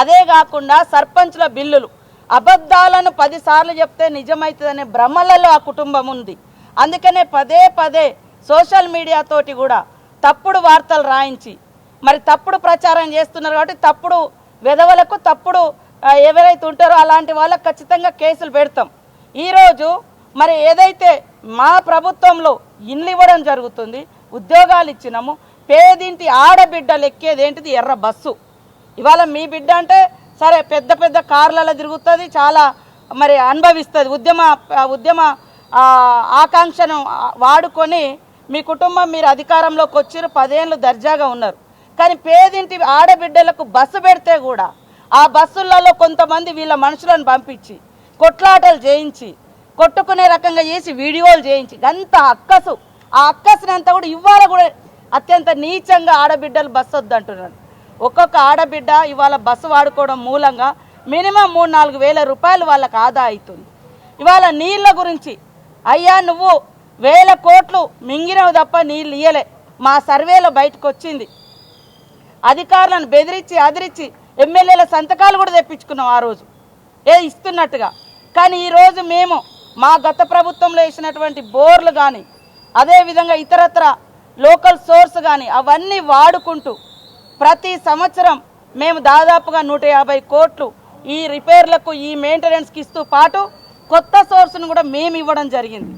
అదే కాకుండా సర్పంచ్ల బిల్లులు. అబద్ధాలను పదిసార్లు చెప్తే నిజమవుతుందనే భ్రమలలో ఆ కుటుంబం ఉంది. అందుకనే పదే పదే సోషల్ మీడియా తోటి కూడా తప్పుడు వార్తలు రాయించి మరి తప్పుడు ప్రచారం చేస్తున్నారు కాబట్టి తప్పుడు విధవలకు తప్పుడు ఎవరైతే ఉంటారో అలాంటి వాళ్ళకు ఖచ్చితంగా కేసులు పెడతాం. ఈరోజు మరి ఏదైతే మా ప్రభుత్వంలో ఇండ్లు ఇవ్వడం జరుగుతుంది ఉద్యోగాలు ఇచ్చినాము పేదింటి ఆడబిడ్డలు ఎక్కేది ఏంటిది? ఎర్ర బస్సు. ఇవాళ మీ బిడ్డ అంటే సరే పెద్ద పెద్ద కార్లలో తిరుగుతుంది చాలా మరి అనుభవిస్తుంది. ఉద్యమ ఉద్యమ ఆకాంక్షను వాడుకొని మీ కుటుంబం మీరు అధికారంలోకి వచ్చారు పదేళ్ళు దర్జాగా ఉన్నారు. కానీ పేదింటి ఆడబిడ్డలకు బస్సు పెడితే కూడా ఆ బస్సులలో కొంతమంది వీళ్ళ మనుషులను పంపించి కొట్లాటలు చేయించి కొట్టుకునే రకంగా చేసి వీడియోలు చేయించి అంత అక్కసు. ఆ అక్కసునంతా కూడా ఇవాళ కూడా అత్యంత నీచంగా ఆడబిడ్డలు బస్సు వద్దంటున్నారు ఒక్కొక్క ఆడబిడ్డ ఇవాళ బస్సు వాడుకోవడం మూలంగా మినిమం మూడు నాలుగు వేల రూపాయలు వాళ్ళకి ఆదా అవుతుంది. ఇవాళ నీళ్ళ గురించి అయ్యా నువ్వు వేల కోట్లు మింగినవు తప్ప నీళ్ళు ఇయ్యలే. మా సర్వేలో బయటకు వచ్చింది అధికారులను బెదిరించి అదిరించి ఎమ్మెల్యేల సంతకాలు కూడా తెప్పించుకున్నాం ఆ రోజు. ఏ ఇస్తున్నట్టుగా. కానీ ఈరోజు మేము మా గత ప్రభుత్వంలో వేసినటువంటి బోర్లు కానీ అదేవిధంగా ఇతరత్ర లోకల్ సోర్స్ కానీ అవన్నీ వాడుకుంటూ ప్రతి సంవత్సరం మేము దాదాపుగా నూట యాభై కోట్లు ఈ రిపేర్లకు ఈ మెయింటెనెన్స్కి ఇస్తూ పాటు కొత్త సోర్స్ను కూడా మేము ఇవ్వడం జరిగింది.